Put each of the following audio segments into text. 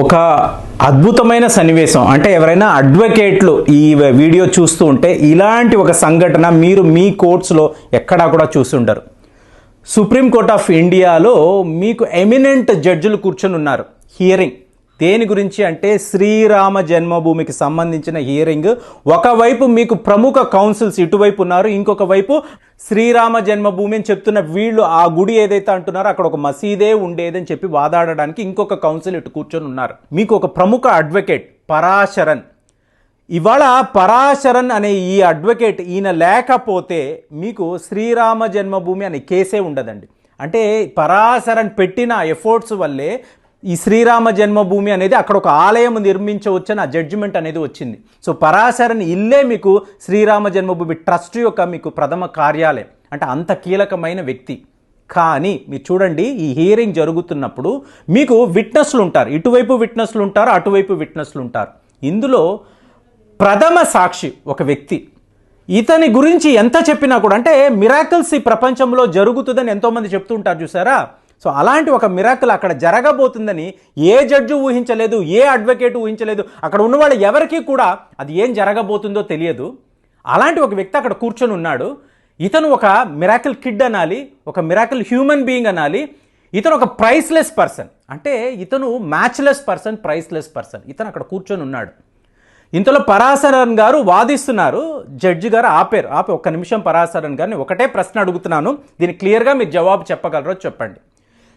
ఒక అద్భుతమైన సన్నివేశం. అంటే ఎవరైనా అడ్వకేట్లు ఈ వీడియో చూస్తూ ఉంటే ఇలాంటి ఒక సంఘటన మీరు మీ కోర్ట్స్లో ఎక్కడా కూడా చూస్తుండరు సుప్రీంకోర్ట్ ఆఫ్ ఇండియాలో మీకు ఎమినెంట్ జడ్జిలు కూర్చొని ఉన్నారు. హియరింగ్. దేని గురించి అంటే శ్రీరామ జన్మభూమికి సంబంధించిన హియరింగ్ ఒకవైపు మీకు ప్రముఖ కౌన్సిల్స్ ఇటువైపు ఉన్నారు ఇంకొక వైపు శ్రీరామ జన్మభూమి అని చెప్తున్న వీళ్ళు ఆ గుడి ఏదైతే అంటున్నారో అక్కడ ఒక మసీదే ఉండేదని చెప్పి వాదాడడానికి ఇంకొక కౌన్సిల్ ఇటు కూర్చొని ఉన్నారు. మీకు ఒక ప్రముఖ అడ్వకేట్ పరాశరన్. ఇవాళ పరాశరన్ అనే ఈ అడ్వకేట్ ఈయన లేకపోతే మీకు శ్రీరామ జన్మభూమి అనే కేసే ఉండదండి. అంటే పరాశరన్ పెట్టిన ఎఫోర్ట్స్ వల్లే ఈ శ్రీరామ జన్మభూమి అనేది అక్కడ ఒక ఆలయం నిర్మించవచ్చని ఆ జడ్జిమెంట్ అనేది వచ్చింది. సో పరాశరని ఇల్లే మీకు శ్రీరామ జన్మభూమి ట్రస్ట్ యొక్క మీకు ప్రథమ కార్యాలయం. అంటే అంత కీలకమైన వ్యక్తి. కానీ మీరు చూడండి ఈ హియరింగ్ జరుగుతున్నప్పుడు మీకు విట్నెస్లు ఉంటారు. ఇటువైపు విట్నెస్లు ఉంటారు అటువైపు విట్నెస్లు ఉంటారు. ఇందులో ప్రథమ సాక్షి ఒక వ్యక్తి. ఇతని గురించి ఎంత చెప్పినా కూడా అంటే మిరాకల్స్ ఈ ప్రపంచంలో జరుగుతుందని ఎంతోమంది చెప్తూ ఉంటారు చూసారా? సో అలాంటి ఒక మిరాకుల్ అక్కడ జరగబోతుందని ఏ జడ్జి ఊహించలేదు ఏ అడ్వకేట్ ఊహించలేదు అక్కడ ఉన్నవాళ్ళు ఎవరికీ కూడా అది ఏం జరగబోతుందో తెలియదు. అలాంటి ఒక వ్యక్తి అక్కడ కూర్చొని ఉన్నాడు. ఇతను ఒక మిరాకిల్ కిడ్ అనాలి ఒక మిరాకిల్ హ్యూమన్ బీయింగ్ అనాలి. ఇతను ఒక ప్రైస్లెస్ పర్సన్. అంటే ఇతను మ్యాచ్లెస్ పర్సన్ ప్రైస్లెస్ పర్సన్. ఇతను అక్కడ కూర్చొని ఉన్నాడు. ఇంతలో పరాశరన్ గారు వాదిస్తున్నారు. జడ్జి గారు ఆపారు. ఆపి ఒక్క నిమిషం పరాశరన్ గారిని ఒకటే ప్రశ్న అడుగుతున్నాను. దీన్ని క్లియర్గా మీరు జవాబు చెప్పగలరో చెప్పండి.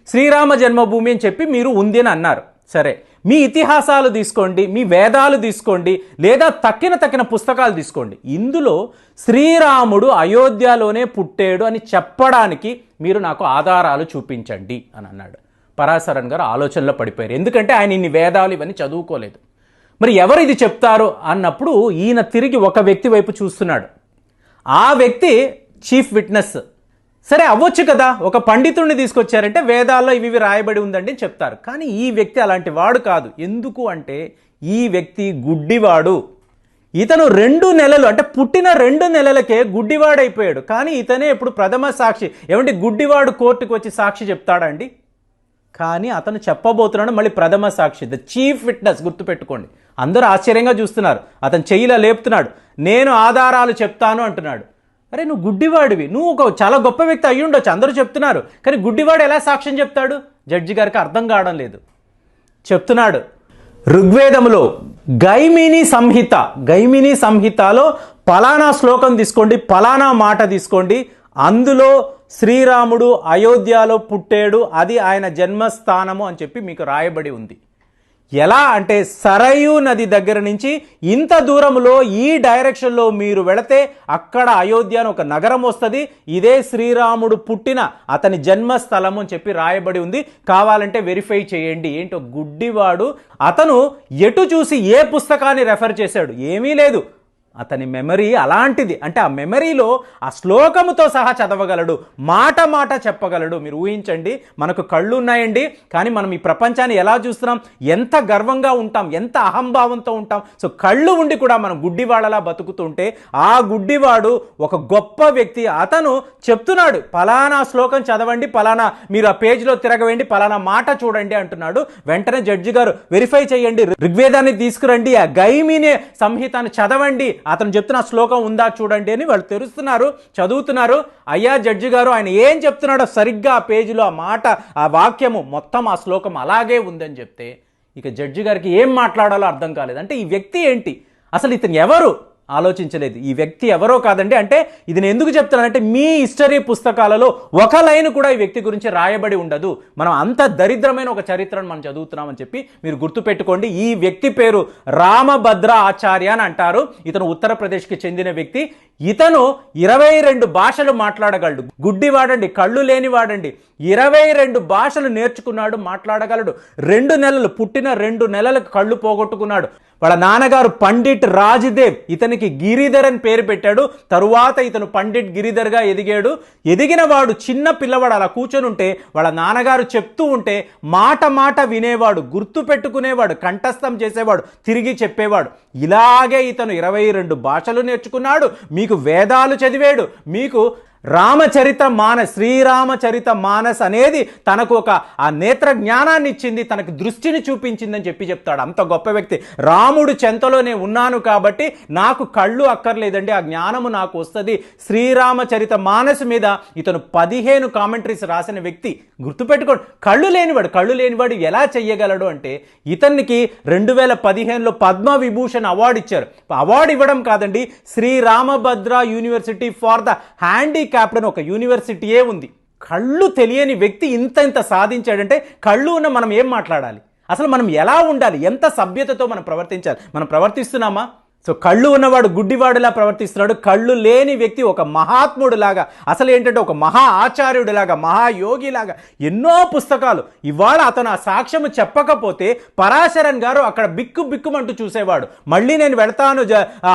శ్రీరామ జన్మభూమి అని చెప్పి మీరు ఉంది అని అన్నారు. సరే. మీ ఇతిహాసాలు తీసుకోండి మీ వేదాలు తీసుకోండి లేదా తక్కిన తక్కిన పుస్తకాలు తీసుకోండి. ఇందులో శ్రీరాముడు అయోధ్యలోనే పుట్టాడు అని చెప్పడానికి మీరు నాకు ఆధారాలు చూపించండి అని అన్నాడు. పరాశరన్ గారు ఆలోచనలో పడిపోయారు. ఎందుకంటే ఆయన ఇన్ని వేదాలు ఇవన్నీ చదువుకోలేదు. మరి ఎవరు ఇది చెప్తారు అన్నప్పుడు ఈయన తిరిగి ఒక వ్యక్తి వైపు చూస్తున్నాడు. ఆ వ్యక్తి చీఫ్ విట్నెస్. సరే అవ్వచ్చు కదా. ఒక పండితుడిని తీసుకొచ్చారంటే వేదాల్లో ఇవి ఇవి రాయబడి ఉందండి చెప్తారు. కానీ ఈ వ్యక్తి అలాంటి వాడు కాదు. ఎందుకు అంటే ఈ వ్యక్తి గుడ్డివాడు. ఇతను రెండు నెలలు అంటే పుట్టిన రెండు నెలలకే గుడ్డివాడైపోయాడు. కానీ ఇతనే ఇప్పుడు ప్రథమ సాక్షి. ఏమంటే గుడ్డివాడు కోర్టుకు వచ్చి సాక్షి చెప్తాడండి కానీ అతను చెప్పబోతున్నాడు మళ్ళీ ప్రథమ సాక్షి. ద చీఫ్ విట్నెస్ గుర్తుపెట్టుకోండి. అందరూ ఆశ్చర్యంగా చూస్తున్నారు. అతను చెయ్యిలా లేపుతున్నాడు. నేను ఆధారాలు చెప్తాను అంటున్నాడు. అరే నువ్వు గుడ్డివాడివి. నువ్వు ఒక చాలా గొప్ప వ్యక్తి అయ్యి ఉండొచ్చు. అందరూ చెప్తున్నారు. కానీ గుడ్డివాడు ఎలా సాక్ష్యం చెప్తాడు? జడ్జి గారికి అర్థం కావడం లేదు. చెప్తున్నాడు. ఋగ్వేదములో గైమిని సంహిత గైమిని సంహితలో పలానా శ్లోకం తీసుకోండి పలానా మాట తీసుకోండి. అందులో శ్రీరాముడు అయోధ్యలో పుట్టాడు. అది ఆయన జన్మస్థానము అని చెప్పి మీకు రాయబడి ఉంది. ఎలా అంటే సరయు నది దగ్గర నుంచి ఇంత దూరంలో ఈ డైరెక్షన్లో మీరు వెళితే అక్కడ అయోధ్య అని ఒక నగరం వస్తుంది. ఇదే శ్రీరాముడు పుట్టిన అతని జన్మస్థలము అని చెప్పి రాయబడి ఉంది. కావాలంటే వెరిఫై చేయండి. ఏంటో గుడ్డివాడు. అతను ఎటు చూసి ఏ పుస్తకాన్ని రెఫర్ చేశాడు? ఏమీ లేదు. అతని మెమరీ అలాంటిది. అంటే ఆ మెమరీలో ఆ శ్లోకముతో సహా చదవగలడు. మాట మాట చెప్పగలడు. మీరు ఊహించండి. మనకు కళ్ళు ఉన్నాయండి. కానీ మనం ఈ ప్రపంచాన్ని ఎలా చూస్తున్నాం? ఎంత గర్వంగా ఉంటాం? ఎంత అహంభావంతో ఉంటాం? సో కళ్ళు ఉండి కూడా మనం గుడ్డివాడలా బతుకుతుంటే ఆ గుడ్డివాడు ఒక గొప్ప వ్యక్తి. అతను చెప్తున్నాడు పలానా శ్లోకం చదవండి పలానా మీరు ఆ పేజీలో తిరగవేయండి పలానా మాట చూడండి అంటున్నాడు. వెంటనే జడ్జి గారు వెరిఫై చేయండి ఋగ్వేదాన్ని తీసుకురండి ఆ గైమినే సంహితాన్ని చదవండి అతను చెప్తున్న శ్లోకం ఉందా చూడండి అని వాళ్ళు తెరుస్తున్నారు చదువుతున్నారు. అయ్యా జడ్జి గారు ఆయన ఏం చెప్తున్నాడో సరిగ్గా ఆ పేజీలో ఆ మాట ఆ వాక్యము మొత్తం ఆ శ్లోకం అలాగే ఉందని చెప్తే ఇక జడ్జి గారికి ఏం మాట్లాడాలో అర్థం కాలేదు. అంటే ఈ వ్యక్తి ఏంటి? అసలు ఇతను ఎవరు? ఆలోచించలేదు. ఈ వ్యక్తి ఎవరో కాదండి. అంటే ఇది నేను ఎందుకు చెప్తున్నానంటే మీ హిస్టరీ పుస్తకాలలో ఒక లైన్ కూడా ఈ వ్యక్తి గురించి రాయబడి ఉండదు. మనం అంత దరిద్రమైన ఒక చరిత్రను మనం చదువుతున్నామని చెప్పి మీరు గుర్తుపెట్టుకోండి. ఈ వ్యక్తి పేరు రామభద్ర ఆచార్య అని అంటారు. ఇతను ఉత్తరప్రదేశ్కి చెందిన వ్యక్తి. ఇతను ఇరవై రెండు భాషలు మాట్లాడగలడు. గుడ్డివాడండి కళ్ళు లేనివాడండి. ఇరవై రెండు భాషలు నేర్చుకున్నాడు మాట్లాడగలడు. రెండు నెలలు పుట్టిన రెండు నెలలకు కళ్ళు పోగొట్టుకున్నాడు. వాళ్ళ నాన్నగారు పండిట్ రాజ్దేవ్. ఇతనికి గిరిధర్ అని పేరు పెట్టాడు. తరువాత ఇతను పండిట్ గిరిధర్గా ఎదిగాడు. ఎదిగిన వాడు చిన్న పిల్లవాడు అలా కూర్చొని ఉంటే వాళ్ళ నాన్నగారు చెప్తూ ఉంటే మాట మాట వినేవాడు గుర్తు పెట్టుకునేవాడు కంఠస్థం చేసేవాడు తిరిగి చెప్పేవాడు. ఇలాగే ఇతను ఇరవై రెండు భాషలు నేర్చుకున్నాడు. మీకు వేదాలు చదివాడు. మీకు రామచరిత మానస్ శ్రీరామచరిత మానస్ అనేది తనకు ఒక ఆ నేత్ర జ్ఞానాన్ని ఇచ్చింది తనకు దృష్టిని చూపించిందని చెప్పి చెప్తాడు. అంత గొప్ప వ్యక్తి. రాముడు చెంతలోనే ఉన్నాను కాబట్టి నాకు కళ్ళు అక్కర్లేదండి ఆ జ్ఞానము నాకు వస్తుంది. శ్రీరామచరిత మానసు మీద ఇతను పదిహేను కామెంటరీస్ రాసిన వ్యక్తి గుర్తుపెట్టుకోండి. కళ్ళు లేనివాడు కళ్ళు లేనివాడు ఎలా చెయ్యగలడు అంటే ఇతనికి రెండు వేల పదిహేనులో పద్మ విభూషణ్ అవార్డు ఇచ్చారు. అవార్డు ఇవ్వడం కాదండి Sriramabhadra university for the handicapped అని ఒక యూనివర్సిటీయే ఉంది. కళ్ళు తెలియని వ్యక్తి ఇంత ఇంత సాధించాడంటే కళ్ళు ఉన్న మనం ఏం మాట్లాడాలి? అసలు మనం ఎలా ఉండాలి? ఎంత సభ్యతతో మనం ప్రవర్తించాలి? మనం ప్రవర్తిస్తున్నామా? సో కళ్ళు ఉన్నవాడు గుడ్డివాడులా ప్రవర్తిస్తున్నాడు. కళ్ళు లేని వ్యక్తి ఒక మహాత్ముడులాగా అసలు ఏంటంటే ఒక మహా ఆచార్యుడిలాగా మహాయోగిలాగా ఎన్నో పుస్తకాలు. ఇవాళ అతను ఆ సాక్ష్యము చెప్పకపోతే పరాశరన్ గారు అక్కడ బిక్కు బిక్కుమంటూ చూసేవాడు. మళ్ళీ నేను వెళ్తాను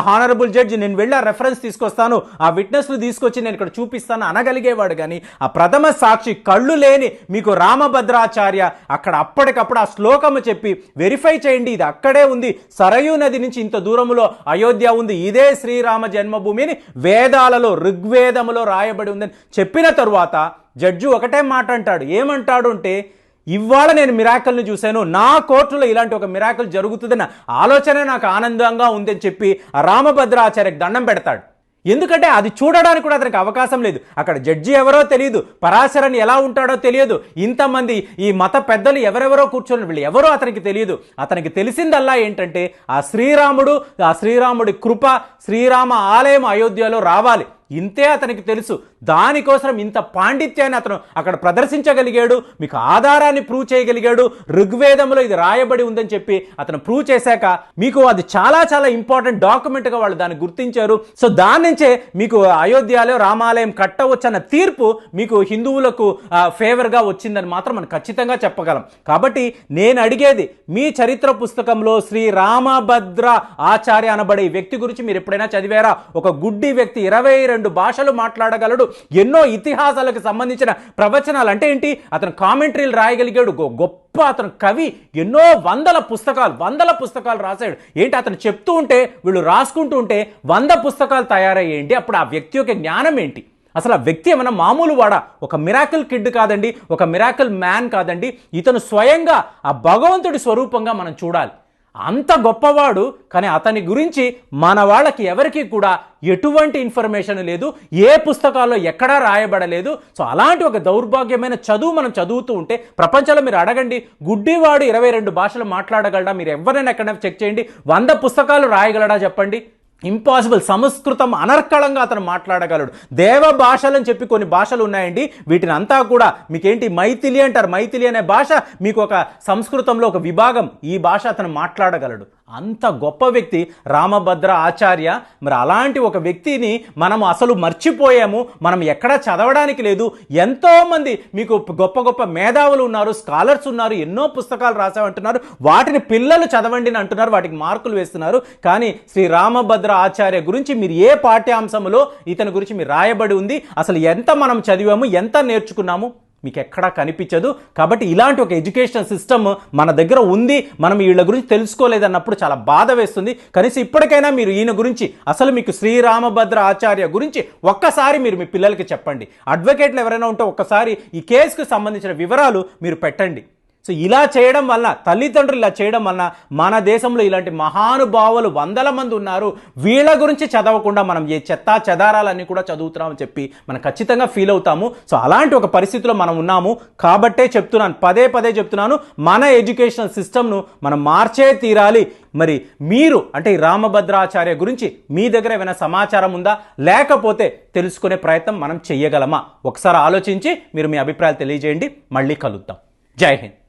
హానరబుల్ జడ్జి నేను వెళ్ళి ఆ రెఫరెన్స్ తీసుకొస్తాను ఆ విట్నెస్లు తీసుకొచ్చి నేను ఇక్కడ చూపిస్తాను అనగలిగేవాడు కానీ ఆ ప్రథమ సాక్షి కళ్ళు లేని మీకు రామభద్రాచార్య అక్కడ అప్పటికప్పుడు ఆ శ్లోకము చెప్పి వెరిఫై చేయండి ఇది అక్కడే ఉంది. సరయూ నది నుంచి ఇంత దూరములో అయోధ్య ఉంది. ఇదే శ్రీరామ జన్మభూమిని వేదాలలో ఋగ్వేదములో రాయబడి ఉందని చెప్పిన తరువాత జడ్జు ఒకటే మాట అంటాడు. ఏమంటాడు అంటే ఇవాళ నేను మిరాకల్ని చూశాను. నా కోర్టులో ఇలాంటి ఒక మిరాకల్ జరుగుతుందన్న ఆలోచన నాకు ఆనందంగా ఉందని చెప్పి రామభద్రాచార్యకు దండం పెడతాడు. ఎందుకంటే అది చూడడానికి కూడా అతనికి అవకాశం లేదు. అక్కడ జడ్జి ఎవరో తెలియదు పరాశరని ఎలా ఉంటాడో తెలియదు. ఇంతమంది ఈ మత పెద్దలు ఎవరెవరో కూర్చొని వీళ్ళు ఎవరో అతనికి తెలియదు అతనికి తెలిసిందల్లా ఏంటంటే ఆ శ్రీరాముడు ఆ శ్రీరాముడి కృప శ్రీరామ ఆలయం అయోధ్యలో రావాలి. ఇంతే అతనికి తెలుసు. దానికోసం ఇంత పాండిత్యాన్ని అతను అక్కడ ప్రదర్శించగలిగాడు మీకు ఆధారాన్ని ప్రూవ్ చేయగలిగాడు. ఋగ్వేదంలో ఇది రాయబడి ఉందని చెప్పి అతను ప్రూవ్ చేశాక మీకు అది చాలా చాలా ఇంపార్టెంట్ డాక్యుమెంట్గా వాళ్ళు దాన్ని గుర్తించారు. సో దాని నుంచే మీకు అయోధ్యలో రామాలయం కట్టవచ్చన్న తీర్పు మీకు హిందువులకు ఫేవర్గా వచ్చిందని మాత్రం మనం ఖచ్చితంగా చెప్పగలం. కాబట్టి నేను అడిగేది మీ చరిత్ర పుస్తకంలో శ్రీ రామభద్ర ఆచార్య అనబడే వ్యక్తి గురించి మీరు ఎప్పుడైనా చదివారా? ఒక గుడ్డి వ్యక్తి ఇరవై రెండు భాషలు మాట్లాడగలడు. ఎన్నో ఇతిహాసాలకు సంబంధించిన ప్రవచనాలు అంటే ఏంటి? అతను కామెంటరీలు రాయగలిగాడు. గొ- గొప్ప అతను కవి. ఎన్నో వందల పుస్తకాలు వందల పుస్తకాలు రాశాడు. ఏంటి? అతను చెప్తూ ఉంటే వీళ్ళు రాసుకుంటూ ఉంటే వంద పుస్తకాలు తయారయ్యేంటి అప్పుడు ఆ వ్యక్తి యొక్క జ్ఞానం ఏంటి? అసలు ఆ వ్యక్తి ఏమైనా మామూలు వాడా? ఒక మిరాకిల్ కిడ్ కాదండి. ఒక మిరాకిల్ మ్యాన్ కాదండి. ఇతను స్వయంగా ఆ భగవంతుడి స్వరూపంగా మనం చూడాలి. అంత గొప్పవాడు కానీ అతని గురించి మన వాళ్ళకి ఎవరికి కూడా ఎటువంటి ఇన్ఫర్మేషన్ లేదు ఏ పుస్తకాల్లో ఎక్కడా రాయబడలేదు. సో అలాంటి ఒక దౌర్భాగ్యమైన చదువు మనం చదువుతూ ఉంటే ప్రపంచంలో మీరు అడగండి గుడ్డివాడు ఇరవై రెండు భాషలు మాట్లాడగలడా? మీరు ఎవరైనా ఎక్కడైనా చెక్ చేయండి వంద పుస్తకాలు రాయగలడా? చెప్పండి. ఇంపాసిబుల్ సంస్కృతం అనర్కళంగా అతను మాట్లాడగలడు. దేవ భాషలని చెప్పి కొన్ని భాషలు ఉన్నాయండి. వీటిని అంతా కూడా మీకేంటి మైథిలి అంటారు? మైథిలి అనే భాష మీకు ఒక సంస్కృతంలో ఒక విభాగం ఈ భాష అతను మాట్లాడగలడు. అంత గొప్ప వ్యక్తి రామభద్ర ఆచార్య. మరి అలాంటి ఒక వ్యక్తిని మనం అసలు మర్చిపోయాము. మనం ఎక్కడా చదవడానికి లేదు. ఎంతోమంది మీకు గొప్ప గొప్ప మేధావులు ఉన్నారు స్కాలర్స్ ఉన్నారు ఎన్నో పుస్తకాలు రాసామంటున్నారు వాటిని పిల్లలు చదవండి అని అంటున్నారు. వాటికి మార్కులు వేస్తున్నారు. కానీ శ్రీ రామభద్ర ఆచార్య గురించి మీరు ఏ పాఠ్యాంశంలో ఇతని గురించి మీరు రాయబడి ఉంది? అసలు ఎంత మనం చదివాము? ఎంత నేర్చుకున్నాము? మీకు ఎక్కడా కనిపించదు. కాబట్టి ఇలాంటి ఒక ఎడ్యుకేషన్ సిస్టమ్ మన దగ్గర ఉంది. మనం వీళ్ళ గురించి తెలుసుకోలేదన్నప్పుడు చాలా బాధ వేస్తుంది. కనీసం ఇప్పటికైనా మీరు ఈయన గురించి అసలు మీకు శ్రీరామభద్ర ఆచార్య గురించి ఒక్కసారి మీరు మీ పిల్లలకి చెప్పండి. అడ్వకేట్లు ఎవరైనా ఉంటే ఒక్కసారి ఈ కేసుకు సంబంధించిన వివరాలు మీరు పెట్టండి. సో ఇలా చేయడం వల్ల తల్లిదండ్రులు ఇలా చేయడం వలన మన దేశంలో ఇలాంటి మహానుభావులు వందల మంది ఉన్నారు. వీళ్ళ గురించి చదవకుండా మనం ఏ చెత్త చెదారాలన్నీ కూడా చదువుతున్నామని చెప్పి మనం ఖచ్చితంగా ఫీల్ అవుతాము. సో అలాంటి ఒక పరిస్థితిలో మనం ఉన్నాము. కాబట్టే చెప్తున్నాను పదే పదే చెప్తున్నాను మన ఎడ్యుకేషనల్ సిస్టమ్ను మనం మార్చే తీరాలి. మరి మీరు అంటే ఈ రామభద్రాచార్య గురించి మీ దగ్గర ఏమైనా సమాచారం ఉందా? లేకపోతే తెలుసుకునే ప్రయత్నం మనం చెయ్యగలమా ఒకసారి ఆలోచించి మీరు మీ అభిప్రాయాలు తెలియజేయండి. మళ్ళీ కలుద్దాం. జై హింద్.